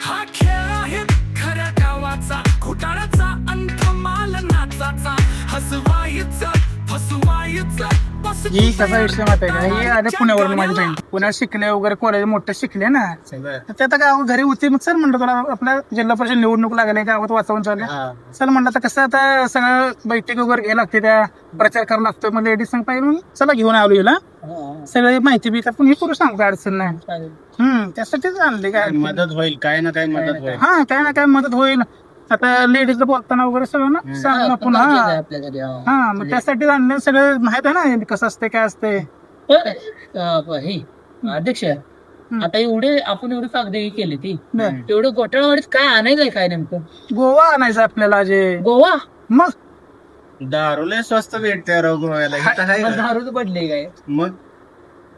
हा खेळ आहे खऱ्या गावाचा घोटाळ्याचा अंत माल नाचाचा. हसवायचं फसवायचं ही कसा विषय माहिती आहे का? ही आले पुण्यावरून माझी बहीण पुण्यात शिकले वगैरे कॉलेज मोठे शिकले ना. तर ते आता गाव घरी होती मग चल म्हणलं तुला आपल्या जिल्हा परिषद निवडणूक लागले गावात वातावरण चालू आहे. चल म्हणलं आता कसं आता सगळं बैठक वगैरे घ्यायला लागते त्या प्रचार करावा लागतो मग लेडीज सांग पाहिजे म्हणून. चला घेऊन आलो हिला. सगळी माहिती बी पण हे करू सांगतो अडचण नाही. हम्म त्यासाठीच आणले काय मदत होईल काय ना काय मदत होईल. हा काय ना काय मदत होईल. आता लेडीजला बोलताना वगैरे सगळं ना सांग आपण हा हा. मग त्यासाठी आणलं सगळं माहीत आहे ना हे कसं असते काय असते हे अध्यक्ष आता एवढे आपण एवढी कागदे केली ती बरं. तेवढं घोटाळावाडीत काय आणायचंय काय नेमकं? गोवा आणायचं आपल्याला जे. गोवा? मग? दारू लय स्वस्त भेटते राव गोव्याला इथं आहे का? दारूच पडले काय? मग?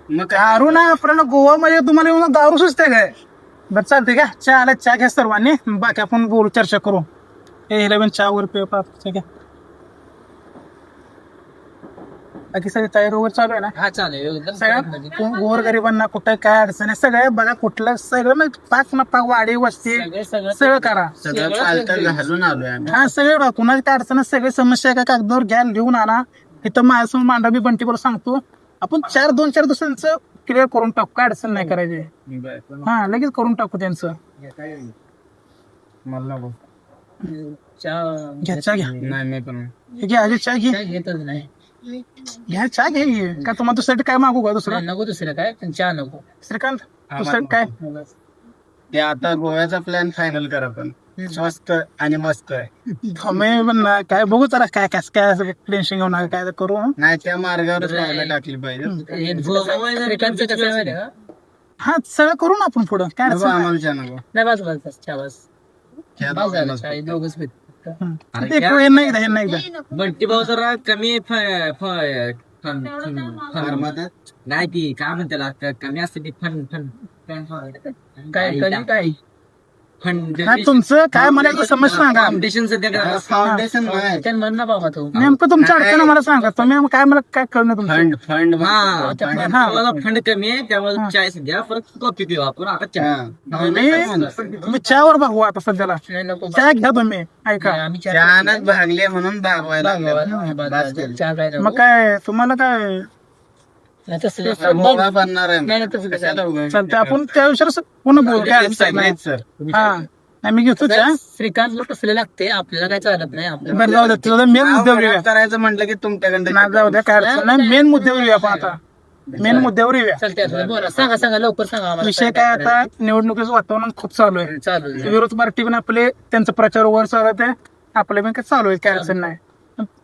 मग काय? दारू ना आपल्याला गोवा मध्ये तुम्हाला येऊन दारू सुचते काय? बरं चालते का चहा आला चहा घ्या सर्वांनी. बाकी आपण बोलू चर्चा करू. हे इलेव्हन चहा वर पे पाच घ्या. बाकी सगळे तयारी वगैरे चालू आहे ना? हा चालेल एकदम सगळ्या गोर गरिबांना कुठं काय अडचण आहे? सगळं बघा कुठलं सगळं मग पाच ना पाच वाडी वस्ती सगळं सगळं. सगळं करा. सगळं चालतं घालून आलोय आम्ही. हा सगळे बघा. कुणाची काय अडचण आहे, सगळे समस्या काय कागदावर घ्या लिहून आणा. इथं माझ्यासमोर मांडा मी बंटी बरोबर सांगतो. आपण चार दोन चार दिवसांचं क्लिअर करून टाकू. काय अडचण नाही करायची. हा लगेच करून टाकू त्यांचं. मला नको. चहा घ्या चहा घ्या. नाही मी पण हे घ्या अजय चहा घे. काय घेतच नाही. घ्या चहा घ्या हे. का तुम्हाला दुसऱ्यासाठी काय मागू का दुसरं? नको दुसरं काय पण चहा नको. श्रीकांत दुसरं काय? ते आता गोव्याचा प्लॅन फायनल करा पण. स्वस्त आणि मस्त आहे. आम्ही पण ना काय बघू जरा काय काय काय टेन्शन घेऊ नका काय ते करू हं. नाही त्या मार्गावरच राहायला टाकली पाहिजे हे. श्रीकांतचं कसं आहे माहिती आहे? का? हा सगळं करू ना आपण पुढं काय नको अडचण नाही. आम्हाला नाही बस चहा बस. ह्या बस झालं, दोघांनाच चहा, हे दोघंच पित हं. ते हे नाही एकदा हे नाही एकदा बंटी भाऊ जरा कमी फ- फ- फन- नाही ती काय म्हणते त्याला क- कमी असते ती फन फन काय कधी काय? काय तुमचं काय मला एकदा समज सांगा. फाउंडेशन सध्या करा. फाउंडेशन त्यानं म्हण ना बाबा तू. नेमकं तुमच्या अडचण मला सांगा. तुम्ही काय मला काय कळलं तुमचं? फंड फंड हा हा. मला फंड कमी आहे. त्यामुळे चाय सध्या परत कॉफी पिऊ आपण. आता चहा तुम्ही चहावर भागू आता सध्याला. नाही नको. चहा घ्या तुम्ही. ऐका. आम्ही चहा चहानच भागले म्हणून भागवायला लागले. बस केलं. मग काय तुम्हाला काय नाही तसं नाही. गोळा बनणार आहे. नाही नाही, तसं कसं कशाला उगाच? चालतंय आपण त्या विषयावर पुन्हा बोलू. काय अडचण नाही. नाहीत सर हा. नाही मी घेतो चहा श्रीकांतला लागते. आपल्याला काय चालत नाही. आपल्याला बरं जाऊ द्या तुझा मेन मुद्द्यावर येऊया करायचं म्हटलं की तुमच्याकडे जाऊ द्या काय अडचण नाही. मेन मुद्द्यावर येऊया आपण आता. मेन मुद्द्यावर येऊया. चालते आता बोला सांगा सांगा लवकर सांगा आम्हाला. विषय काय आता? निवडणुकीचं वातावरण खूप चालू आहे. चालू आहे. विरोध पार्टी पण आपले त्यांचा प्रचार वगैरे चालू आहे. आपले पण काय चालू आहे काय अडचण नाही.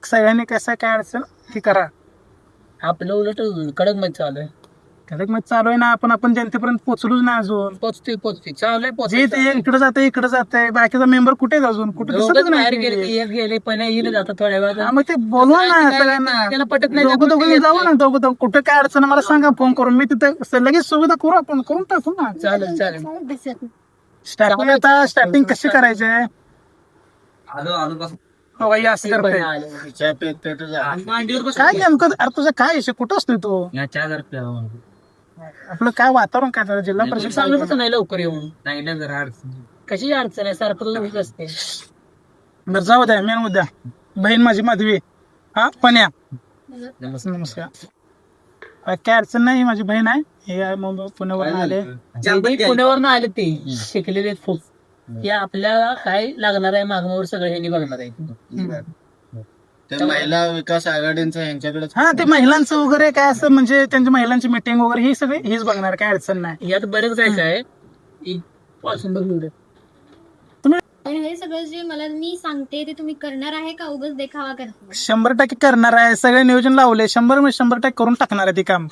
सगळ्यांनी कसं काय अडचण ती करा. आपलं उलट कडकमध्ये चालू आहे. कदाचित मग चालू आहे ना आपण आपण जनतेपर्यंत पोहोचलोच ना अजून. पोचते पोचते चालू आहे जे पोचते ते इकडे जाते इकडे जाते बाकीचा मेंबर कुठे आहे अजून? कुठे दिसतच बाहेर नाही गेले ते एक गेले पण येईल जातात थोड्या हा, वेळात मग ते बोलवा ना सगळ्यांना. त्याला पटत नाही दोघं दोघं जाऊ ना दोघं दोघं. कुठे काय अडचण आहे मला सांगा फोन करून. मी तिथे लगेच सुविधा करू आपण करून टाकू ना. चालेल चालेल. स्टार्टिंग आता स्टार्टिंग कशी करायची? आहे आलो आलो बस. हो असं चहा काय नेमकं अरे तुझा काय विषय कुठं असतोय तू? या चहा जर प्यावं. आपलं काय वातावरण काय झालं जिल्हा परिषद कसं नाही लवकर येऊन. सांगितलं जरा अडचण कशी अडचण आहे? सारखं लवकर असते. बरं जाऊ द्या मेन मुद्दा. बहीण माझी माधवी. हा पण्या नमस्कार. नमस्कार. काय अडचण नाही माझी बहीण आहे. हे मुंबई पुण्यावरून आले. जे पुण्यावर आले ते. शिकलेले आहेत खूप. ते आपल्याला काय लागणार आहे मागण्यावर सगळं ह्यांनी बघणार आहे. ते महिला विकास आघाडींचं यांच्याकडे हा ते महिलांचं वगैरे काय असं म्हणजे त्यांच्या महिलांची मिटिंग वगैरे ही सगळी हीच बघणार काय अडचण नाही. यात बरेच काय काय इ- पासून बघू हे सगळं जे मला मी सांगते ते तुम्ही करणार आहे का उगाच देखावा करता शंभर टक्के करणार आहे. सगळे नियोजन लावले. शंभर म्हणजे शंभर टक्के करून टाकणार आहे ते काम.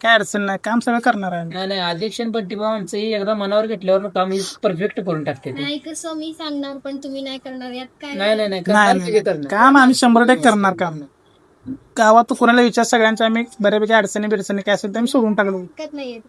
काय अडचण नाही काम सगळं करणार आहे नाही नाही अध्यक्ष पट्टीबा आमचं हे एकदा मनावर घेतल्यावर काम परफेक्ट करून टाकते ते. नाही कसं मी सांगणार पण तुम्ही नाही करणार यात काय? नाही नाही नाही नाही करणार नाही. ते करणार. काम आम्ही शंभर टक्के करणार काम. गावात कोणाला विचार सगळ्यांच्या आम्ही बऱ्यापैकी अडचणी बिडचणी काय असेल ते आम्ही सोडून टाकलो नाहीये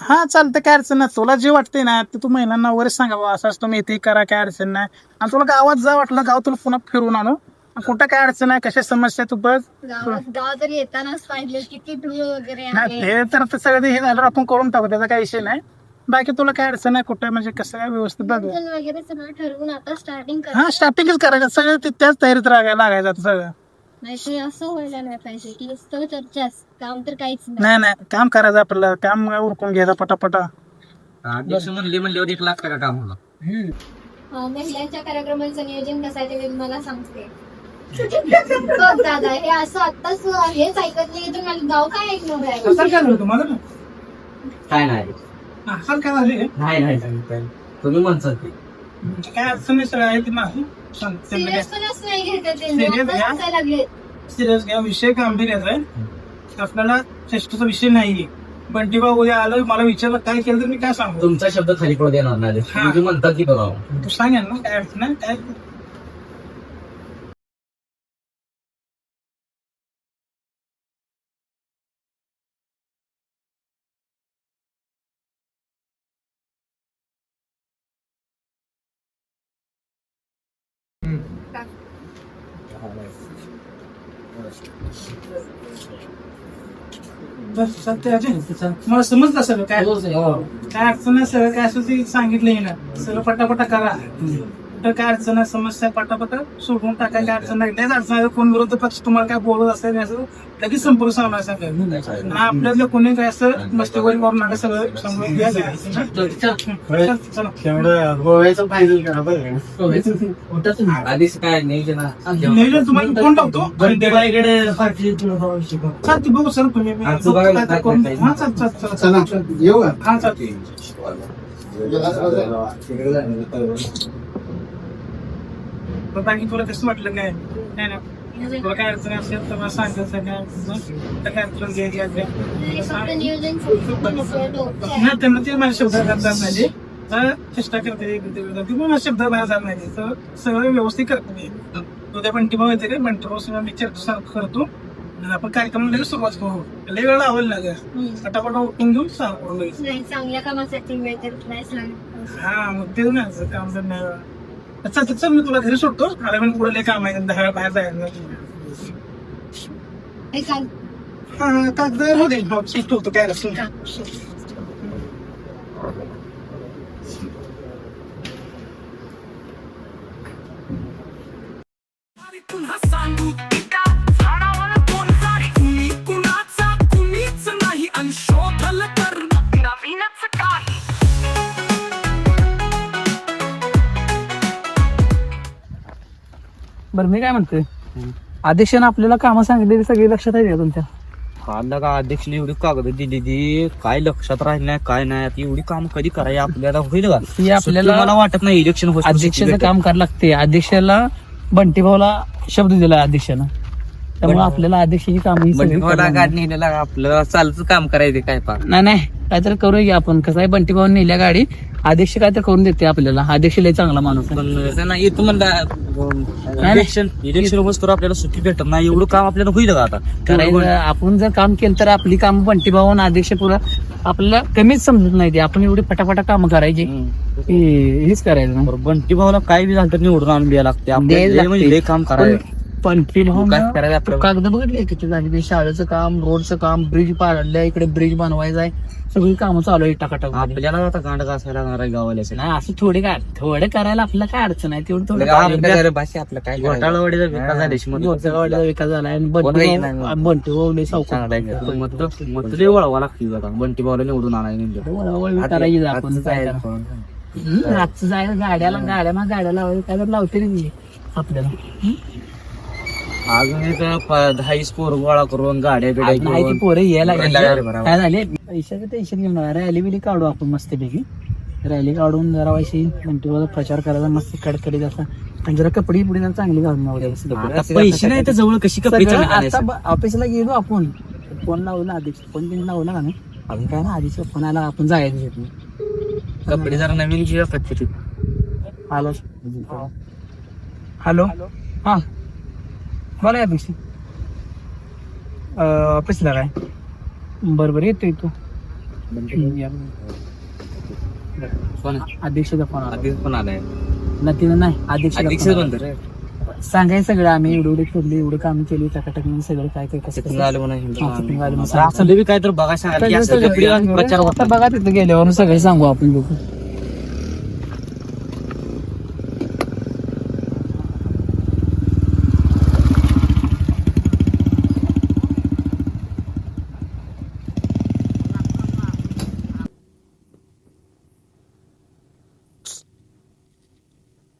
हा चालतं काय अडचण नाही. तुला जे वाटतंय ना ते तू महिलांना वगैरे सांगा बाबा असं असं तुम्ही इथे करा काय अडचण नाही. आणि तुला गावात जा वाटलं गाव तुला पुन्हा फिरून आणि. कुठं काय अडचण आहे? कशा समस्या आहे तू बघ गावात गाव जर येतानाच पाहिजे किती धूळ वगैरे नाही, आहे. ते तर आता सगळं हे झालं आपण करून टाकू त्याचा काही विषय नाही. बाकी तुला काय अडचण नाही कुठं? म्हणजे कसं काय व्यवस्थित बघ. वगैरे सगळं ठरवून आता स्टार्टिंग करा हा स्टार्टिंगच करायचं. सगळं ते- त्याच तयारीत लागायला लागायचं आता सगळं. नाही ते असं व्हायला नाही पाहिजे की नुसतं चर्चाच. काम तर काहीच नाही. नाही नाही. काम करायचं आपल्याला. काम उरकून घ्यायचं पटापटा. अध्यक्ष म्हणले म्हणल्यावर एक लाख टका काम अं, महिलांच्या कार्यक्रमाचं नियोजन कसं आहे ते मी मला सांगते. बघ दादा हे असं आत्ताच हेच ऐकत नाही तर मला गाव काय ऐकणार आहे सर काय झालं तुम्हाला काय? नाही. हा, सर काय झाले नाही नाही तुम्ही म्हणतात ते. म्हणजे काय नाही सगळं आहे ते नाही सिरियस नाही घेत Serious आत्ताच घ्या. हसायला लागले सिरियस घ्या विषय गंभीर आहे. आपल्याला चेष्टेचा विषय नाहीये. बंटी भाऊ उद्या आलं मला विचारलं काय केलं तर मी काय सांगू? तुमचा शब्द खाली पडू देणार नाही. हा. तुम्ही म्हणता की बघावं तू सांगेल ना काय अडचण आहे? काय बस सत्य अजय मला समजलं सगळं काय काय अडचण नाही सगळं काय असेल ते सांगितलं ना सगळं पटापटा करा. तर काय अडचण समस्या पटापटा सोडून टाका काय अडचण नाही. नाहीच अडचण आहे कोण विरोध पक्ष तुम्हाला काय बोलत असेल असं लगेच संपर्क सांगणार सांगायचं आणि आपल्यातलं कोणी काय असं मस्तीगोळी करून नका सगळं समजून? आधीच काय नियोजन? आहे? नियोजन तुम्हाला कोण टाकतो बंटीबाईकडे चालते बघू सर तुम्ही. हा येऊ का? हा चालते तर बाकी तुला कसं वाटलं काय? नाही ना तुला काय अडचण असेल तर मला सांगायचं काय तर काय अडचण घे घ्या घ्या. हे फक्त नियोजन समजून नको, डोक्यात. नाही त्यांना ते माझ्या शब्द नाही तर चेष्टा करते ते माझ्या शब्द बाहेर जात नाही. तर सगळं व्यवस्थित करतो मी. उद्या बंटी भाऊ येते बंटी भाऊ मी चर्चा करतो. आपण कार्यक्रम लगेच सुरुवात करू. लय वेळ लावल ना ग. हम्म. पटापट उठून घेऊन सांगू नाही चांगल्या कामासाठी वेळ नाही हा मग तेच ना असं काम नाही. चल चल, मी तुला घरी सोडतो. अरे पण पुढे काम आहे दहा बाहेर जायचं हे कागद हो दे हो, ठेवतो काय रसून बरं मी काय म्हणतोय? अध्यक्षानं आपल्याला कामं सांगितलेली सगळी लक्षात आहे का तुमच्या? कांदा का अध्यक्षने एवढी कागद दिली ती. काय लक्षात राहिलं नाही काय नाही आता एवढी काम कधी करायची आपल्याला होईल का? आपल्याला मला वाटत नाही इलेक्शन अध्यक्षाचं काम करायला लागते. अध्यक्षाला बंटी भाऊला शब्द दिला अध्यक्षानं. त्यामुळे आपल्याला काम ही सगळी करायला लागणार. आपलं चालूच काम करायचं काय पा नाही नाही काहीतरी करूया आपण. कसं आहे बंटी भाऊ नेल्या गाडी. अध्यक्ष काहीतरी करून देते आपल्याला. अध्यक्ष लय चांगला माणूस आहे. पण नाही येतो इलेक्शन इलेक्शन वस्तू आपल्याला सुट्टी भेटत नाही. एवढं काम आपल्याला होईल का आता? करायचं आपण जर काम केलं तर आपली काम बंटी भाऊ आणि अध्यक्ष पुरा आपल्याला कमीच समजत नाही ते. आपण एवढी पटापटा काम करायची. हे- हेच करायचं. ना. बरं, बंटी भाऊला काय बी झालं तर निवडून आणून द्यायला लागते. आपल्याला लय म्हणजे. लय काम करायचं पण आपल्याला? कागद बघितले किती झाली ते शाळेचं काम रोडचं काम ब्रिज पाडलं इकडे ब्रिज बनवायचं आहे. सगळी कामं चालू आहे टाकाटाक आपल्याला आता गांड घासायला लागणार आहे गावाला. नाही असं थोडे काय थोडे करायला आपल्याला काय अडचण आहे तेवढं थोडं आपलं काय घोटाळावाडीचा विकास गोरचगावचा विकास झाला आणि कोण काही. बंटी. चांगला आहे लय वळवा लागते आता बंटी भाऊला निवडून आणायला वळवळ करायची आपण काय करा. हम्म, रातचं जायचं गाड्याला गाड्या मग गाड्या लावायचं काय तर लावते रे ती. आपल्याला. अजून एक प- दहा वीस पोर गोळा करून गाड्या नाही ती पोरं यायला लागली. काय झाले? पैशाचं टेन्शन घेऊन रॅली बिली काढू आपण मस्तपैकी. रॅली काढून जरा वायशी म्हणतो प्रचार करायचा मस्त कडकडीत असा आणि जरा कपडे पुढे जरा चांगली घालून आवडेल आता पैसे नाही तर जवळ कशी कपडे सगळं आता? ब- ऑफिसला गेलो आपण. फोन लावला अध्यक्ष फोन बिन लावला का नाही? अजून काय ना आधीच फोन आला. आपण जायचं तिथून. कपडे जरा नवीन घेऊया पद्धतीत हॅलो हॅलो. हा. बोला अध्यक्ष ऑफिसला काय? बरं बरं येतोय तू. या. कोण? अध्यक्षाचा फोन आला. आधीच पण आलाय. नतीनं नाही अध्यक्ष अध्यक्ष बंद रे? सांगायचं सगळं आम्ही एवढे एवढे फिरले एवढे काम केली टकाटक म्हणून सगळं काय काय कसं. आलं हा. आलं असं बी काय तर बघा सांगा सगळं- असं कपडे घालून सगळं- प्रचार आता होता बघा तिथं गेल्यावर सगळे सांगू आपण लोक.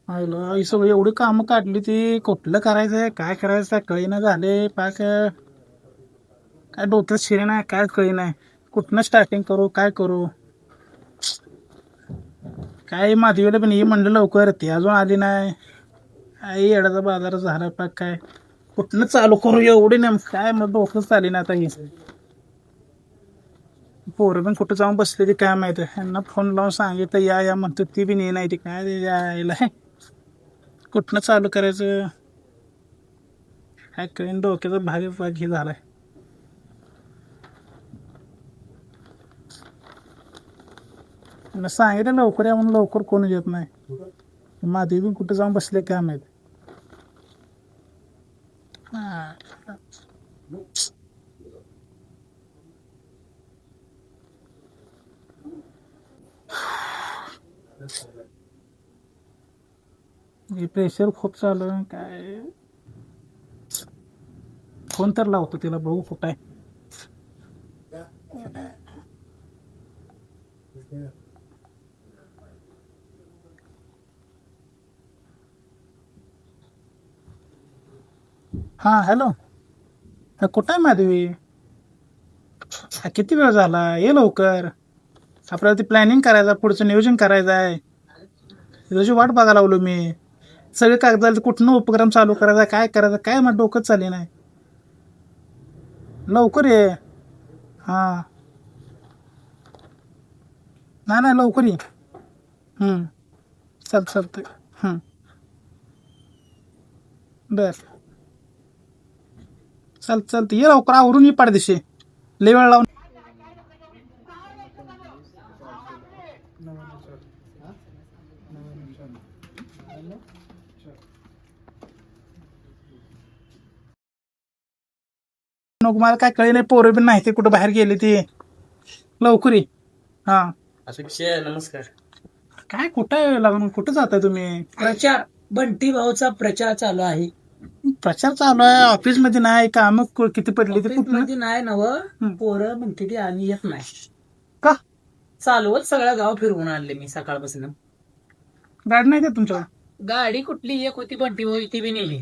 आईला आई सगळी एवढी कामं काढली ती कुठलं करायचंय काय करायचं कळीना झाले पाक काय डोक्यात शिरे नाही काय कळी नाही. कुठनं स्टार्टिंग करू काय करू? काय माधवीला पण ही म्हणलं लवकर ती अजून आली नाही. आई येडाचा बाजार झाला पाक काय? कुठनं चालू करू एवढी नेम काय मग डोकंच चाली ना आता ही. पोरं पण कुठं जाऊन बसले ते काय माहिती? यांना फोन लावून सांगितलं या या म्हणतो ती बी नाही ती काय ते यायला. कुठनं चालू करायचं? काय कळीन डोक्याचा भाग भाग हे झालाय. त्यांना सांगितलं लवकर या म्हणून लवकर कोण येत नाही. माधवी पण कुठे जाऊन बसले काय माहीत? हा. म्हणजे हे प्रेशर खूप चालू काय? फोन तर लावतो तिला बघू कुठं आहे. हा हॅलो कुठं आहे माधवी? हा किती वेळ झाला? ये लवकर. आपल्याला ते प्लॅनिंग करायचं पुढचं नियोजन करायचं आहे. तुझी वाट बघायला लावलो मी. सगळे कागदाला कुठनं उपक्रम चालू करायचा काय करायचं काय मग डोकं चालेल नाही. लवकर ये. हां. नाही नाही लवकर ये. चल चालतं हं. बर. चाल चालतं ये लवकर आवरून ये पाडदिशी. लय वेळ लावून नको मला काय कळे नाही पोरं पण नाही ते कुठं बाहेर गेले ते. लवकर ये. हा. असं विषय नमस्कार. काय कुठं लागून? कुठं जाताय तुम्ही? प्रचार बंटी भाऊचा प्रचार चालू आहे. प्रचार चालू आहे ऑफिसमध्ये नाही काम किती पडली ते कुठं मध्ये नाही नव पोरं म्हणते की आम्ही येत नाही. का? चालवत सगळं गाव फिरवून आणले मी सकाळपासून. गाडी नाही का तुमच्याकडे? गाडी कुठली एक होती बंटी भाऊ ती बी नेली.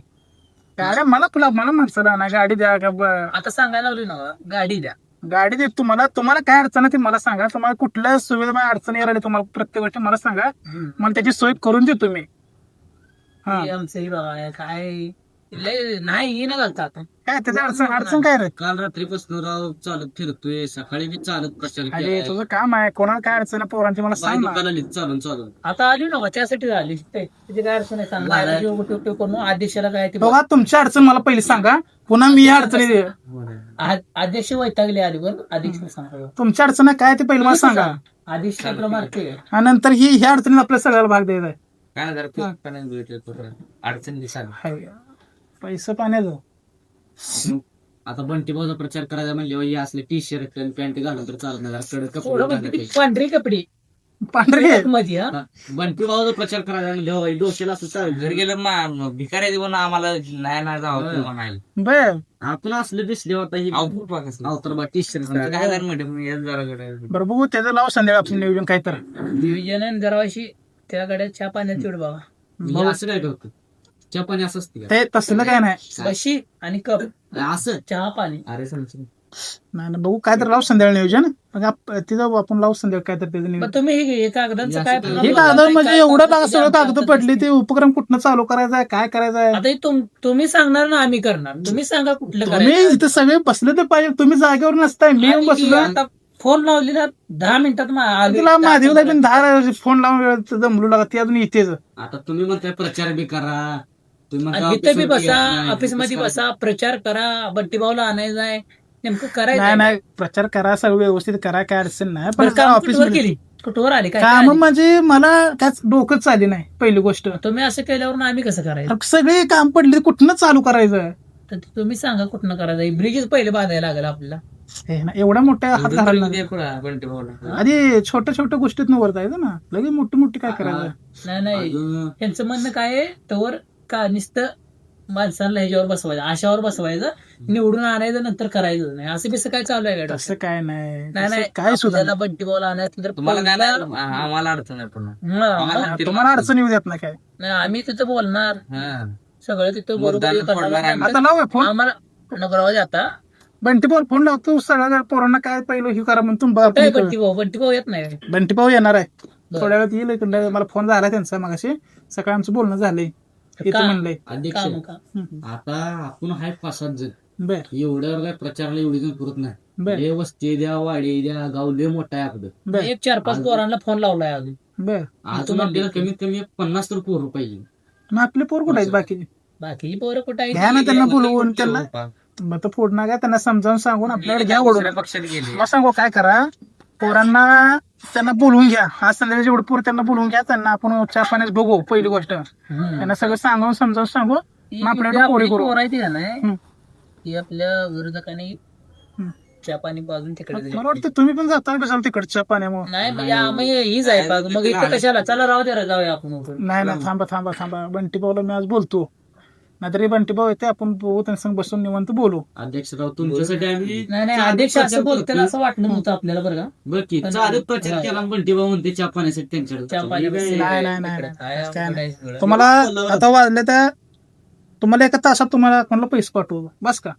गाड्या मला तुला मला माणसाला ना गाडी द्या का ब- आता सांगायला लागली ना गाडी द्या. गाडी दे तुम्हाला तुम्हाला काय अडचण आहे ते मला सांगा. तुम्हाला कुठल्या सुविधा अडचण यायला तुम्हाला प्रत्येक गोष्ट मला सांगा. मला त्याची सोय करून देतो मी. हा. हे आमचं हे बघा काय लय नाही ये ना घालता आता. काय त्याची अडचण अडचण काय रे? काल रात्रीपासून राव चालत फिरतोय सकाळी बी चालत प्रचार अरे केलाय. तुझं काम आहे. कोणाला काय अडचण आहे पोरांची मला बाई सांग ना. चालून चालून. आता आली ना त्यासाठी आली. ते तिथे काय अडचण आहे सांग. बाहेर करून आदेशाला काय ते बघा तुमची अडचण मला पहिली सांगा. पुन्हा मी या अडचणी आ- आदेश वैतागले आली बरं. आदेश सांगा तुमची अडचण काय ते पहिली मला सांगा. आदेश आणि नंतर ही ह्या अडचणीत आपल्या सगळ्याला भाग द्यायचा आहे. काय जरा. अडचण दिसाल हाय. पैसे पाण्याचं. आता बंटी भाऊचा प्रचार करायचा म्हणजे हे असले टी शर्ट पॅन्ट घालून तर चालत नाही जरा कडक कपडे. ती पांढरी कपडी. पांढरे. मध्ये हा. बंटी भाऊचा प्रचार करायचा म्हणजे हो, डोक्याला असं चालेल जर गेलं भिकाऱ्या देऊन आम्हाला नाही नाही जावं म्हणायला. बर. आपण असले दिसले होता ही. अवतर बा टी शर्ट काय मॅडम बरं बघू त्याचं लाव संध्याकाळ आपण नियोजन काय तर. डिव्हिजन आणि जरा अशी त्या गाड्यात चहा पाण्यात तेवढं बघा. असं काय करतो? चपानी असं असते का? ते तसलं काय नाही. बशी आणि कप. असं? चहा पाणी. अरे समज नाही बघू काय तर लाव संध्याकाळ नियोजन. मग आप- तिथं आपण लावू संध्याकाळ काय तर त्याचं मग नियोजन तुम्ही हे हे कागदांचं काय हे म्हणजे एवढं कागद सगळं कागद पडली ते उपक्रम कुठनं चालू करायचा आहे काय करायचं आहे? आता हे तुम- तुम्ही सांगणार ना आम्ही करणार. तुम्ही सांगा कुठलं तुम्ही करायचं. इथं सगळे बसले तर पाहिजे तुम्ही जागेवर नसताय मी येऊन बसलो. आता फोन लावलेला दहा मिनिटात मा- आली. तिला महादेवला पण दहा फोन लावून वेळ जमलू लागत ती अजून येतेच. आता तुम्ही म्हणताय प्रचार बी करा. आणि इथं बी बसा येत ऑफिसमध्ये बसा प्रचार करा बंटी भाऊला आणायचं आहे नेमकं करायचं नाही प्रचार करा सगळं व्यवस्थित करा काय अडचण नाही. पण काम ऑफिस केली? कुठवर आली? काय काम काय आली? म्हणजे मला त्याच डोकंच चालली नाही पहिली गोष्ट. तुम्ही असं केल्यावर आम्ही कसं करायचं? सगळे काम पडले कुठनं चालू करायचं? तर तुम्ही सांगा कुठनं करायचं? ब्रिजच पहिले बांधायला लागेल आपल्याला. हे ना, एवढ्या मोठ्या हात घालायला नाही. बंटी भाऊला. आधी छोट्या छोट्या गोष्टीत वर जायचं ना. लगेच मोठी मोठी काय करायचं? नाही नाही. त्यांचं म्हणणं काय आहे? तवर का नुसतं माणसांना ह्याच्यावर बसवायचं आशावर बसवायचं निवडून आणायचं नंतर करायचं नाही. असं बिसं काय चालू आहे का तसं काय नाही. नाही काय सुद्धा बंटी बॉल आणायचं तर तुम्हाला काय पहिला- नाही, आम्हाला अडचण आहे पण आम्हाला- नाही. तुम्हाला अडचण येऊ देत नाही काय? नाही, आम्ही तिथं बोलणार. हा. सगळं तिथं बरोबर फोडणार. आता लाव फोन. आम्हाला नगरावाज आता. बंटी भाऊ फोन लावतो सगळ्या पोरांना काय पहिलं हे करा म्हणून बंटी भाऊ बंटी भाऊ येत नाही. बंटी भाऊ येणार आहे. थोड्या वेळात येईल इकडं मला फोन झाला त्यांचा मगाशी. सकाळी आमचं बोलणं झालंय. का? म्हणलंय. अध्यक्ष. काम का? आता आपण हाय पाच सात जण. बर. एवढ्यावर काय प्रचारला एवढी जण पुरत नाही. बर. लय वस्ती द्या वाडी द्या गाव लय मोठा आहे आपलं. बर. एक चार पाच पोरांना फोन लावलाय अजून. बर. अजून आपल्याला कमीत कमी एक पन्नास तर पोरं पाहिजे. मग आपले पोर कुठे आहेत बाकीचे? बाकीची पोरं कुठे घ्या ना त्यांना बोलवून त्यांना. मग तर फोडणार काय त्यांना समजावून सांगून आपल्याकडे घ्या ओढून. पक्षात गेले. मग सांगू काय करा? पोरांना त्यांना बोलवून घ्या. आज संध्याकाळी जेवढे पोर त्यांना बोलवून घ्या त्यांना आपण चहा पाण्यात बघू पहिली गोष्ट. त्यांना सगळं सांगून समजावून सांगू मग पोरी करू. पोर आहे ती आपल्या विरोधकांनी. चहा पाणी पाजून तिकडे दिली. मला वाटतं तुम्ही पण जाता कशाला तिकडच्या पाण्यामुळे. नाही म्हणजे आम्ही हीच आहे पाज मग इथं कशाला? चला राहू दे रे, जाऊया आपण उठून. नाही ना थांबा थांबा थांबा. बंटी भाऊला मी आज बोलतो. नाहीतर हे बंटी भाऊ येते आपण बघू त्यांच्या संग बसून निवांत बोलू. अध्यक्षराव तुमच्यासाठी आम्ही नाही नाही चालू अध्यक्ष असं करतोय. असं वाटलं नव्हतं आपल्याला बरं का. बघ की प्रचार हा. केला बंटी भाऊ म्हणते चहा पाण्यासाठी त्यांच्याकडे. चहा नाही, नाही, नाही, नाही. काय नाही. तुम्हाला आता वाजले त्या तुम्हाला एका तासात तुम्हाला अकाउंटला पैसे पाठवू? बस का?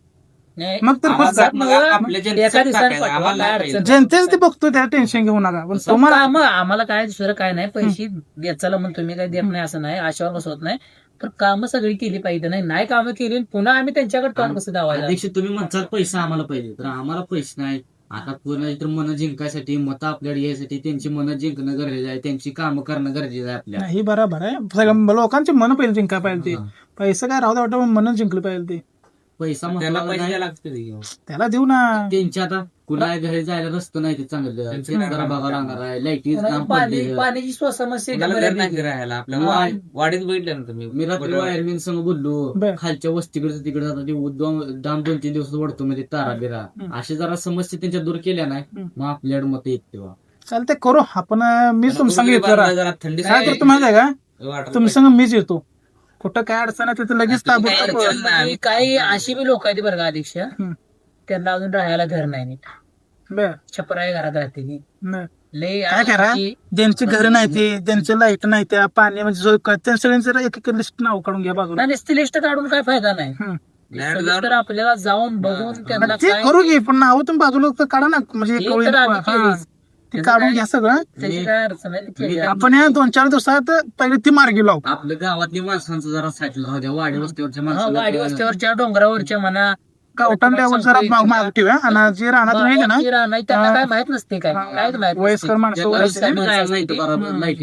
नाही, मग तर खुश आपल्या एका दिवसात पाठवा, नाही जनतेच ते बघतो त्या टेन्शन घेऊ नका. पण तुम्हाला आम्हाला काय दुसरं काय नाही. पैसे देत चला म्हणून तुम्ही काय देत नाही असं नाही आशावर बसवत नाही. पण कामं सगळी केली पाहिजे. नाही नाही कामं केली पुन्हा आम्ही त्यांच्याकडे तोंड कसं दावायला अध्यक्ष तुम्ही म्हणतात पैसा आम्हाला पाहिजे. तर आम्हाला पैसे नाही. आता कोणाची तर मन जिंकायसाठी मत आपल्याकडे यायसाठी त्यांची मन जिंकणं गरजेचं आहे. त्यांची कामं करणं गरजेचं आहे आपल्याला. नाही बरोबर आहे. सगळं लोकांची मन पहिले जिंका पाहिजे ते. पैसे काय राहू दे वाटतं मन जिंकलं पाहिजे ते पैसा महत्त्वाचा नाही. त्याला देऊ ना. त्यांच्या आता कुणा घरी जायला रस्ता नाही ते चांगलं. जरा बघावं लागणार आहे. लाईटीच काम पाणी पडले. पाण्याची स्व समस्या आहे? वाडीत मी रात्री वायरमॅन संग बोललो. बर. खालच्या वस्तीकडे तिकडे जाता ते दोन तीन दिवस वडतो मध्ये तारा बिरा. असे जरा समस्या त्यांच्या दूर केल्या नाही. हम्म. मग आपल्याकडे मत येत तेव्हा. चालते करू. आपण अं, मी तुम सांगितलं थंडी काय करतो माहिती आहे का? तुम्ही संग मीच येतो. कुठं काय अडचण आहे तिथं लगेच ताबडतोब काही अशी बी लोक आहेत बरं का अध्यक्ष. त्यांना अजून राहायला घर नाही नीट. बर. छपराय घरात राहते. लय काय करा? अशी- ज्यांची घर नाही ते ज्यांचे लाइट नाही त्या पाणी म्हणजे सोय कर- त्या सगळ्यांचं एक एक लिस्ट नाव काढून घ्या बाजूला. नाही नुसती लिस्ट काढून काय फायदा नाही. तर आपल्याला जाऊन बघून त्यांना ते काय करू घे पण नाव तुम्ही बाजूला तर काढा ना. म्हणजे हे कळून- तर आम्ही. केलीच. ते काढून घ्या सगळं. त्याची काय अडचण आहे? ती केली. आपण या दोन चार दिवसात पहिले ती मार्गी लावू. आपल्या गावातली माणसांचं जरा साईडला राहू द्या. वाडी वस्तीवरच्या हा, वाडी माणसाला वस्त्यावरच्या डोंगरावरच्या म्हणा. गावठाण लेवल जरा माग माग ठेवूया. आणि जे राहणार नाही का ना ती राहणार, त्यांना काय माहीत नसते काय? कायच माहीत नसते. वयस्कर माणसं वयस्कर- नाही हम्म. नाही,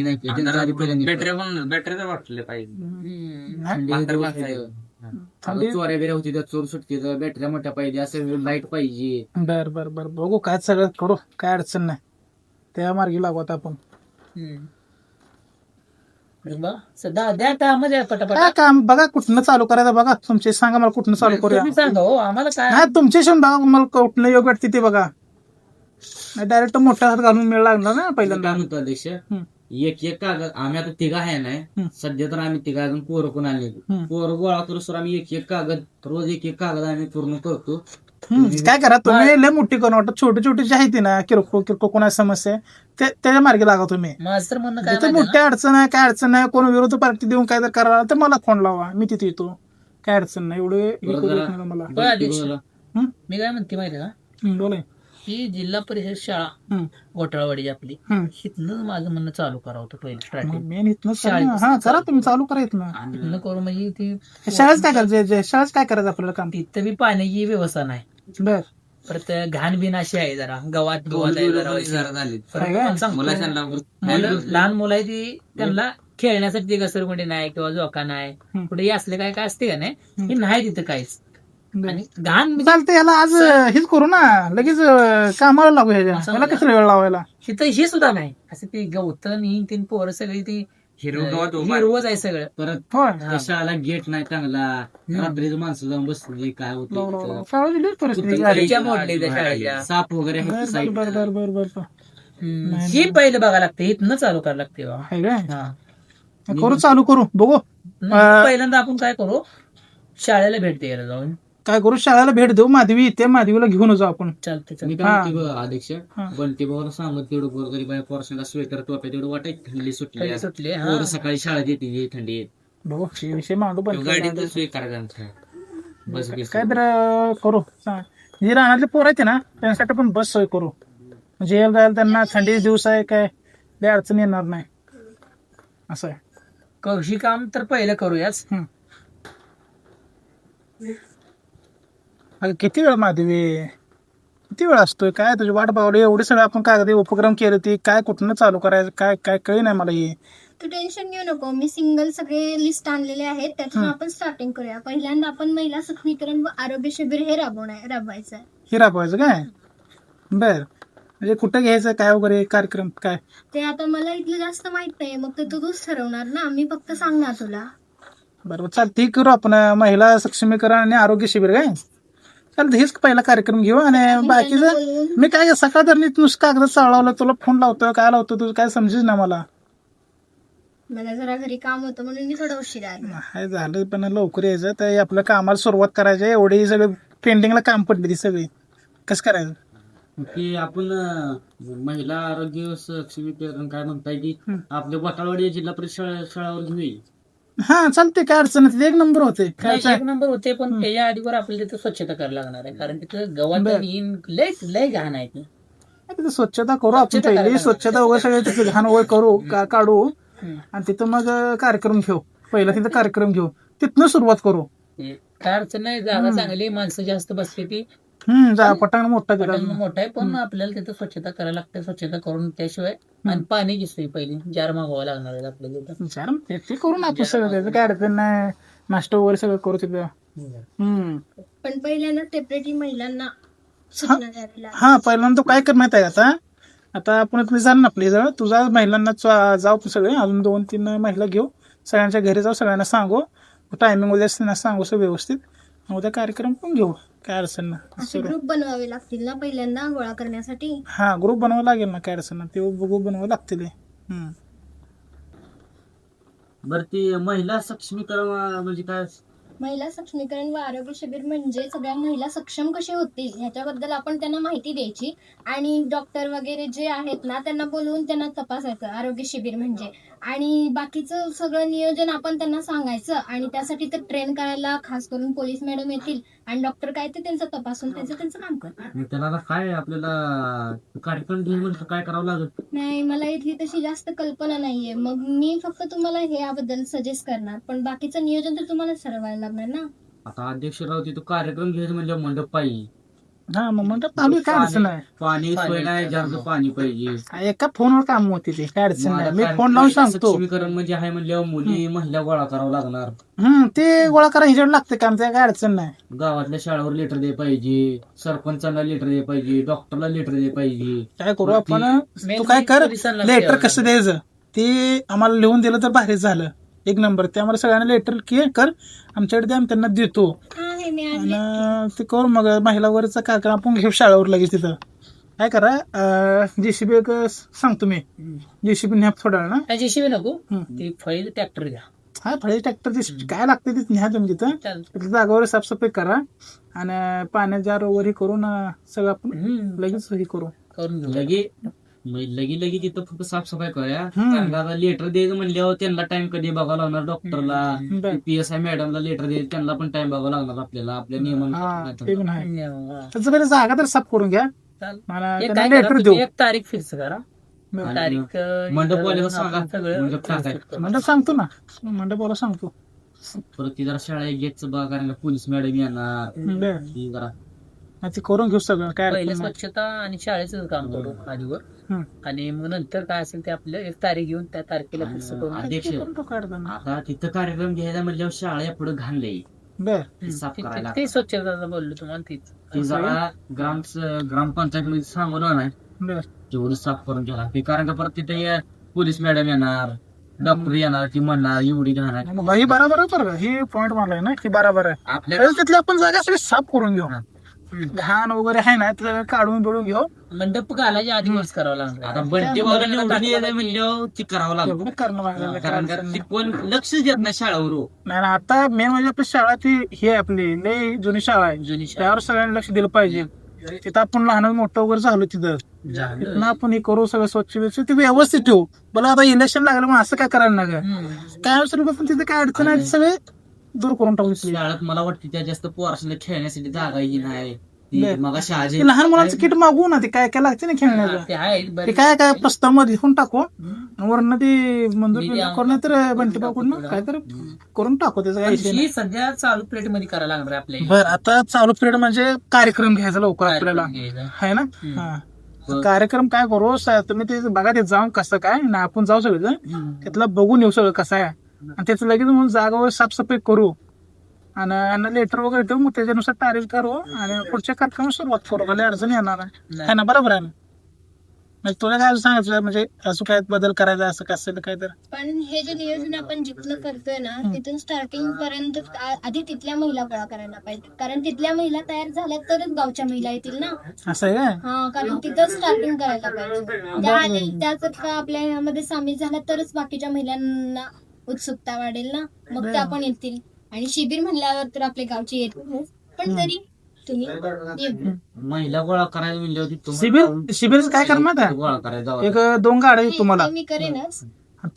थंडी आता चोऱ्या बिऱ्या होती त्या चोर सुटकी बॅटऱ्या मोठ्या पाहिजे असं लाइट पाहिजे. बर बर बर. बघू काय सगळं करू. काय अडचण नाही. त्या मार्गी लागू आता आपण. द्या पटापट. काय काम बघा कुठनं चालू करायचं बघा. तुमचे सांगा मला कुठनं चालू करूया. तुम्ही सांगा हो आम्हाला काय नाही तुमचे बघा मला कुठलं योग वाटते ते बघा. डायरेक्ट मोठा हात घालून मिळ लागणार ना पहिल्यांदा. काय म्हणतो अध्यक्ष? हम्म. एक एक कागद आम्ही आता तिघा आहे नाही हम्म. सध्या तर आम्ही तिघा अजून पोरं पण आले हम्म. पोरं गोळा करू सर आम्ही एक एक कागद रोज एक एक कागद आम्ही पूर्ण करतो. हम्म, काय करा तुम्ही? लय मोठी करू वाटत. छोटी छोटी जी आहे ती ना किरकोळ किरकोळ कोणाची समस्या आहे, ते त्याच्या मार्गी लागा तुम्ही. माझं तर म्हणणं काय मोठी अडचण आहे काय अडचण नाही कोण विरोधी पार्टी देऊन काय तर करा तर मला फोन लावा. मी तिथे येतो. काय अडचण नाही एवढे हे जरा- मला. मी काय म्हणते माहिती का? बोला. ही जिल्हा परिषद शाळा घोटाळवाडी आपली हम्म. हिथनं माझं म्हणणं चालू करावं होतं पहिले हा तुम्ही चालू करा इथनं हिथनं करून म्हणजे ती शाळेच काय करायचं? शाळेच काय करायचं आपल्याला काम? तिथं बी पाण्याची व्यवस्था नाही. बर. परत घाण बिन अशी आहे जरा. गवात गवात आहे जरा. परत काय? सांगतो, मुलं लहान मुलं आहे ती त्यांना खेळण्यासाठी ते घसरगुंडी नाही किंवा झोका नाही. हम्म. कुठे असले काय काय असते का नाही हे नाही तिथं काहीच. आणि घाण म्हणजे चालतंय याला आज हेच करू ना. लगेच अं, कामाला लागू ह्याच्या. असं याला नाही. कसं वेळ लावायला? तिथं हे सुद्धा नाही. असं ते गवतन ही तीन पोरं सगळी ती हिरवगावात उभा. हिरवच आहे सगळं. परत होय शाळेला गेट नाही चांगला? रात्रीच माणसं जाऊन बसली काय होत शाळा दिली परिस्थिती कुठं गाडी. गाडीच्या मोडली त्या शाळेच्या. साप वगैरे बर आहेत बर साईडला. बर बर बर बर बर. हम्म. हे पहिलं बघायला लागते इथनं चालू करायला लागते बाबा आहे काय? हा. करू चालू करू. बघू. नाही, पहिल्यांदा आपण काय करू? शाळेला भेट द्यायला जाऊन. काय करू शाळेला भेट देऊ माधवी इथे माधवीला घेऊन जाऊ आपण चालते मी चालते काय म्हणते बघ, अध्यक्ष हा. बंटी बाबा सांगत तेवढं गोरगरीब आहे पोरशाला स्वेटर टोप्या तेवढं वाटायची थंडी सुटली आहे. सुटली हा. पोरं सकाळी शाळेत येते थंडी बघू विषय मांडू पण गाडीत बस बिस. काय तर अं, करू सांग. जे राहण्यातले पोर आहेत ना त्यांच्यासाठी पण बस सोय करू म्हणजे यायला जायला त्यांना थंडी दिवस आहे काय लय अडचण येणार नाही असं आहे कौशी काम तर पहिलं करूयाच हम्म. अगं किती वेळ माधवी? किती वेळ असतोय? काय तुझी वाट पावली एवढे सगळे आपण कागदी उपक्रम केले ती. काय कुठनं चालू करायचं? काय काय कळी नाही मला हे. तू टेन्शन घेऊ नको. मी सिंगल सगळे लिस्ट आणलेले आहेत. त्यातून आपण स्टार्टिंग करूया. पहिल्यांदा आपण महिला सक्षमीकरण व आरोग्य शिबिर हे राबवणार राबवायचं आहे. हे राबवायचं काय? बर. म्हणजे कुठं घ्यायचं? काय वगैरे? कार्यक्रम काय? ते आता मला इथलं जास्त माहीत नाही मग ते तू तूच ठरवणार ना? मी फक्त सांगणार तुला. बरोबर चालतं करू आपण. महिला सक्षमीकरण आणि आरोग्य शिबिर काय? चालतं हेच पहिला कार्यक्रम घेऊ आणि बाकीचं मी काय सकाळ तर नुसतं कागद चालवलं तुला फोन लावतोय काय लावतो तुझं काय समजेच ना मला. मला जरा घरी काम होतं म्हणून मी थोडं उशिरा आले. झालं पण लवकर यायचं तर आपल्या कामाला सुरुवात करायची आहे. एवढी सगळं पेंडिंगला काम पडली ती सगळी. कसं करायचं? की आपण अं, महिला आरोग्य सक्षमीकरण काय म्हणताय की आपल्या वाटाळवाडी जिल्हा परिषद शाळा- शाळावर घेऊ हा चालते काय अडचण नाही. एक नंबर होते. काय नाही, एक नंबर होते पण त्याच्या आधीवर आपल्याला तिथं स्वच्छता करायला लागणार आहे. कारण तिथं बरं. इन- लय लय घाण आहे ते. तिथं स्वच्छता करू आपण स्वच्छता पहिली. करायला स्वच्छता वगैरे सगळे तिथं घाण वगैरे करू का काढू. हम्म. आणि तिथं मग अं, कार्यक्रम घेऊ. पहिला तिथं कार्यक्रम घेऊ. तिथनं सुरुवात करू. काय अडचण नाही जागा चांगली माणसं जास्त बसली ती. हम्म पटांग मोठा पटांग तिथं मोठा आहे पण आपल्याला तिथं स्वच्छता करायला लागते स्वच्छता करून त्याशिवाय आणि पाणी दिसतोय पहिली जार मागवावं लागणार आहे आपल्याला विचार मग ते ते करू ना आपण सगळं त्याचं काय अडचण नाही. नाश्ता वगैरे सगळं करू तिथं. हम्म. पण पहिल्यांदा सेपरेटली महिलांना सूचना द्यावी लागेल हा पहिल्यांदा तू काय कर माहिती आहे का आता? आता आपण तुम्ही जाल ना आपली जवळ तुझा महिलांना चा- जाऊ आपण सगळे. अजून दोन तीन महिला घेऊ. सगळ्यांच्या घरी जाऊ सगळ्यांना सांगू. टायमिंग त्यांना सांगू सगळं व्यवस्थित. उद्या कार्यक्रम पण घेऊ. काय अडचण नाही. असे ग्रुप बनवावे लागतील ना पहिल्यांदा गोळा करण्यासाठी? हा ग्रुप बनवावा लागेल ना काय अडचण नाही. ते ग्रुप बनवावं लागतील. हे. हम्म. बरं ती महिला सक्षमीकरण म्हणजे काय? महिला सक्षमीकरण व आरोग्य शिबिर म्हणजे सगळ्या महिला सक्षम कसे होतील ह्याच्याबद्दल आपण त्यांना माहिती द्यायची. आणि डॉक्टर वगैरे जे आहेत ना त्यांना बोलवून त्यांना तपासायचं आरोग्य शिबिर म्हणजे. आणि बाकीचं सगळं नियोजन आपण त्यांना सांगायचं. आणि त्यासाठी ते ट्रेन करायला खास करून पोलीस मॅडम येतील आणि डॉक्टर काय ते त्यांचं तपासून त्यांचं त्यांचं काम मग त्याला आता काय आपल्याला कार्यक्रम घेऊन काय करावं लागेल? नाही मला इथली तशी जास्त कल्पना नाहीये. मग मी फक्त तुम्हाला हे याबद्दल सजेस्ट करणार. पण बाकीचं नियोजन तर तुम्हाला ठरवायला लागणार ना. आता अध्यक्षराव तिथं कार्यक्रम घ्यायचं म्हणजे मंडप पाहिजे. हा मग म्हणतात आहे, काय अडचण नाही. पाणी सोय नाही जास्त पाणी पाहिजे. एका फोनवर काम होती ते काय अडचण नाही. मी फोन लावून सांगतो. सक्षमीकरण म्हणजे आहे म्हणल्यावर मुली महिला गोळा करावं लागणार. हम्म ते गोळा करा हिच्यावर लागते काम त्या काय अडचण नाही. गावातल्या शाळेवर लेटर दे पाहिजे सरपंचाला लेटर दे पाहिजे डॉक्टरला लेटर दे पाहिजे. काय करू आपण? तू काय कर लेटर कसं द्यायचं? ते आम्हाला लिहून दिलं तर भारीच झालं. एक नंबर. ते आम्हाला सगळ्यांना लेटर के कर आमच्याकडे ते आम्ही त्यांना देतो. हा हे आणि ते करू मग महिला वगैरेचा कार्यक्रम आपण घेऊ शाळेवर लगेच तिथं. काय करा जेसीबी एक सांगतो मी. जेसीबी न्या थोडा ना. जेसीबी नको. ती फळी ट्रॅक्टर घ्या. हा फळे ट्रॅक्टर काय लागते ते न्या तुम्ही तिथं. जागावर साफसफाई करा. आणि पाण्यात जार वगैरे करून सगळं आपण. लगेच हे करू. करून घेऊ. लगे मग लगी लगी तिथं फक्त साफसफाई करूया हम्म. कारण आता लेटर द्यायचं म्हणल्यावर त्यांना टाइम कधी बघावं लागणार डॉक्टरला. पी एस आय मॅडमला लेटर द्यायचं त्यांना पण टाइम बघावं लागणार आपल्याला आपल्या हा नियमानुसार ते पण आहे धन्यवाद. त्याचं पहिले जागा तर साफ करून घ्या चाल. मला एक त्यांना काय करा, लेटर देऊ तुम्ही एक तारीख फिक्स करा बरं. तारीख अं, मंडपवाल्याला सांगा, आपण सगळं मंडप करू. मंडप सांगतो ना मंडपाला सांगतो परत ती जरा शाळा गेटचं बघा कारण का पोलीस मॅडम येणार बरं. ती जरा हा, ते करून घेऊ सगळं काय पहिले अडचण नाही. स्वच्छता आणि शाळेचं काम करू आधीवर आणि मग नंतर काय असेल ते आपलं एक तारीख घेऊन त्या तारखेला करून अध्यक्ष ते. आता तिथं कार्यक्रम घ्यायचा म्हणल्यावर शाळा पुढे बर. ती साफ करायला ते स्वच्छता बोललो तुम्हाला तीच. ती जरा ग्राम ग्रामपंचायत मध्ये सांगून नाही बर. तेवढं साफ करून घ्या लागते. कारण का परत तिथे ये- पोलीस मॅडम येणार डॉक्टर येणार ती म्हणणार एवढी घाणार. मग ही बरोबर आहे बरं. का? ही पॉईंट मारलाय ना की बरोबर आहे. आपल्या त्यावेळेस तिथली आपण जागा सगळी साफ करून घेऊ. घाण वगैरे आहे ना ते सगळं काढून बिडून घेऊ. मंडप घालायच्या आधी वर्ष करावं लागणार. आता बंटी वगैरे निवडून यायला म्हणल्यावर ती करावं लागतं एवढं करणं लागलं कारण कारण ती कोण लक्षच देत नाही शाळावर हो. नाही ना, आता मेन म्हणजे आपली शाळा ती ही आहे आपली लय जुनी शाळा आहे. जुनी शाळा. त्यावर सगळ्यांनी लक्ष दिलं पाहिजे. तिथं आपण लहान मोठं वगैरे झालो तिथं. तिथनं आपण हे करू सगळं स्वच्छ व्यवस्थित ते व्यवस्थित ठेवू. मला आता इलेक्शन लागलं मग असं काय करायला नका. काय पण तिथे काय अडचण आहे ते सगळे दूर करून टाकू. शाळेत मला वाटतं त्या जास्त पोरासला खेळण्यासाठी जागा ही नाही. ती. मग ते लहान मुलांचं किट मागवू ना ते काय काय लागते ना खेळण्याचं ते आहे ते बरं काय काय प्रस्तावमध्ये लिहून टाकू वरनं ते मंजूर त्या- करून तर बंटीबाकडून काय तर करून टाकू त्याचं काय विषय नाही. ही सध्या चालू प्लेटमध्ये करायला लागणार आहे आपल्याला. बर आता चालू पिरियड म्हणजे कार्यक्रम घ्यायचा लवकर आपल्याला. घ्यायचा. आहे ना? हा. कार्यक्रम काय करू? स- तुम्ही ते बघा ते जाऊन कसं काय ना आपण जाऊ सगळं तिथलं बघून येऊ सगळं कसं आहे. आणि त्याचं लगेच मग जागा वगैरे साफसफाई करू. आणि लेटर वगैरे ठेवू मग त्याच्यानुसार तारीख करू आणि पुढच्या कार्यक्रमात सुरुवात करू. खाली अडचण येणार आहे है ना बरोबर आहे ना? म्हणजे तुला काय सांगायचं? म्हणजे असं काय बदल करायचा असं कसं काय तर? पण हे जे नियोजन आपण जिथलं करतोय ना तिथून स्टार्टिंग पर्यंत आधी तिथल्या महिला गोळा करायला पाहिजे. कारण तिथल्या महिला तयार झाल्या तरच गावच्या महिला येतील ना? असं आहे काय? हा कारण तिथं स्टार्टिंग करायला पाहिजे. त्या आधी त्या जर का आपल्या ह्यामध्ये सामील झाल्या तरच बाकीच्या महिलांना उत्सुकता वाढेल ना? मग त्या पण येतील. आणि शिबिर म्हणल्यावर तर आपल्या गावची येतील पण तरी तुम्ही ये. महिला गोळा करायला म्हणल्यावर ती तुम्हाला शिबिर शिबिरचं काय करणार माहिती आहे? गोळा करायला जावं एक दोन गाड्या तुम्हाला. ते मी करेनच.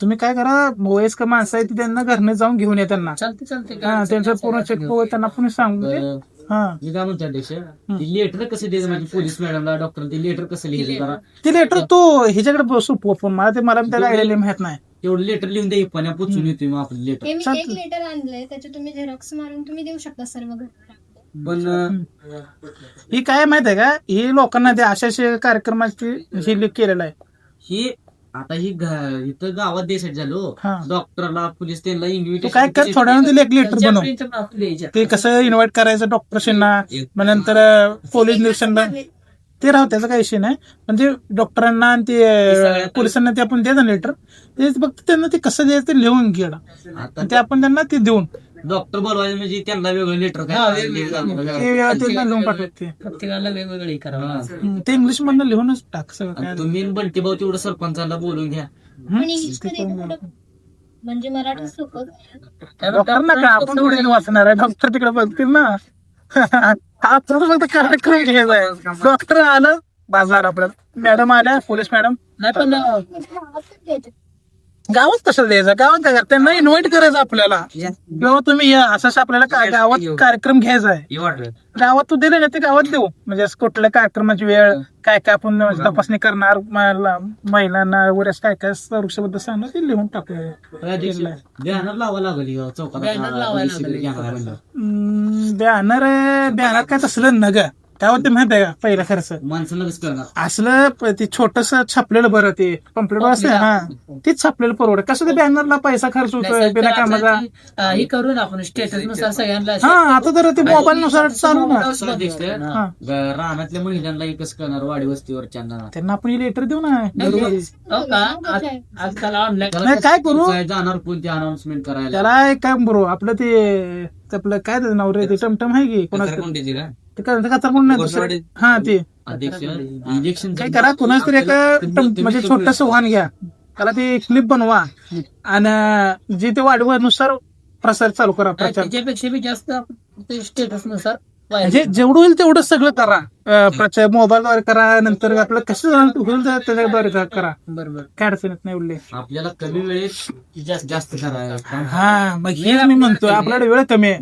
तुम्ही काय करा वयस्कर माणसं आहेत ती त्यांना घरने जाऊन घेऊन या त्यांना. चालते चालते हा त्यांचं पूर्ण चेक त्यांना पण सांगून दे. तर हा. मी काय म्हणतो अध्यक्ष ती लेटर कसं द्यायचं म्हणजे पोलीस मॅडमला डॉक्टर ते लेटर कसं लिहायचं जरा? ते लेटर तो ह्याच्याकडे बसू पण मला ते मला त्याला माहीत नाही. तेवढं लेटर लिहून द्या पण पोचून येतोय मग आपलं लेटर हे मी. एक लेटर आणलंय त्याचे तुम्ही झेरॉक्स मारून तुम्ही देऊ शकता सर्व घरात पण अं, ही काय माहीत आहे का? ही लोकांना ते अशा अशा कार्यक्रमाची हे लिख केलेलं आहे. ही आता ही घ- इथं गावात द्यायसाठी झालो हा. डॉक्टरला पोलीस त्यांना तू इन्व्हिटेशन काय कर थोड्या वेळाने एक लेटर बनव. ते कसं इन्व्हाइट करायचं डॉक्टरशींना मग नंतर पोलीस निरीक्षणला. ते राहू त्याचा काही विषय नाही. पण ते डॉक्टरांना आणि ते पोलिसांना ते आपण द्यायचं लेटर ते फक्त त्यांना ते कसं द्यायचं ते लिहून आता ते आपण त्यांना ते देऊन. डॉक्टर बोलवायचं म्हणजे त्यांना वेगळं लेटर लिहून पाठवत प्रत्येकाला वेगवेगळे करावं ते इंग्लिश मधनं लिहूनच टाक सगळं तुम्ही बंटी भाऊ तेवढं सरपंचाला बोलून घ्या. म्हणजे मराठी सोपं डॉक्टर नका आपण थोडी वाचणार आहे. डॉक्टर तिकडे बघतील ना. आपण फक्त कार्यक्रम घ्यायचा डॉक्टर आलं बाजार आपल्याला. मॅडम आल्या पोलीस मॅडम. नाही पण गावात कसं द्यायचं? गावात काय करतात? त्यांना इन्व्हाइट करायचं आपल्याला. किंवा तुम्ही या असं असं आपल्याला काय गावात कार्यक्रम घ्यायचा आहे? गावात तू दिले ना ते गावात देऊ? म्हणजे असं कुठल्या कार्यक्रमाची वेळ काय काय आपण तपासणी करणार? महिला- महिलांना वगैरे असं काय काय सुरक्षेबद्दल सांगणार ते लिहून टाकूया बॅनर लावा लागेल इथं चौकात बॅनर बॅनर काय तसलं नग? त्यावर ते माहीत आहे का पहिला खर्च? माणसाला कसं करणार. असलं प- ते छोटस छापलेलं बरं ते. पंपलेट असते हा. तेच छापलेलं परवड. कसं ते बॅनरला पैसा खर्च होतोय बिना कामाचा? हे करू ना आपण स्टेटसनुसार सगळ्यांना हा आता तर ते मोबाईल नुसार चालू ना हा. ग- रानातल्या महिलांना कसं करणार वाडी वस्तीवरच्यांना. त्यांना आपण लेटर देऊ ना. घरोघरी. हो का? आज- आजकाल ऑनलाईन नाही काय करू? काय जाणार कोणती अनाउन्समेंट करायला? त्याला एक काम करू आपलं ते ते आपलं काय त्याचं नाव रे? ते टमटम आहे की कोणाचं? काय ते नाही दुसरं. हा ते. अध्यक्ष. इलेक्शन काय करा कोणाच तरी एक टम- म्हणजे छोटस वाहन घ्या. त्याला ते क्लिप बनवा. आणि जे ते वाढवण्यानुसार प्रसार चालू करा प्रचार. त्याच्यापेक्षा बी जास्त स्टेटसनुसार म्हणजे जेवढं होईल तेवढं सगळं करा. प्रचार मोबाईलद्वारे करा नंतर आपलं कसं होईल त्याच्याद्वारे करा. बरोबर काय अडचण येत नाही उरले. आपल्याला कमी वेळेत जास्त जास्त करायला हा मग हेच मी म्हणतोय आपल्याकडे वेळ कमी आहे.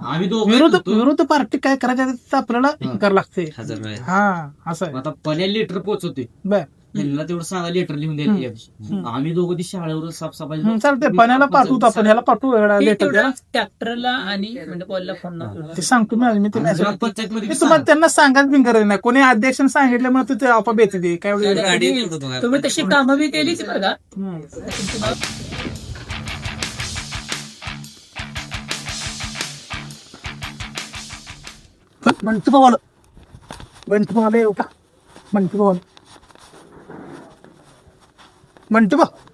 आम्ही विरोध. विरोध पार्टी काय करायचं आपल्याला हे. करावं लागते. हा असं आता पहिल्या लेटर पोहोचवते बर. त्यांना तेवढं सांगा लेटर लिहून द्यायला. आम्ही दोघं ती शाळेवर साफसफाई चालतंय. पाण्याला पाठवतो आपण. ह्याला पाठवू लेटर द्या. ट्रॅक्टरला आणि म्हणजे कॉलला फोन ते सांगतो मी तुम्हाला त्यांना सांगायला बिन गरज नाही. कोणी अध्यक्षाने सांगितल्यामुळे ते आपोआप येते ते. काय तुम्ही तशी कामं बी केलीच बघा. बंटू भाऊ आलं बंटू भाऊ आलं येऊ का? बंटू भाऊ आलं. बंटू भाऊ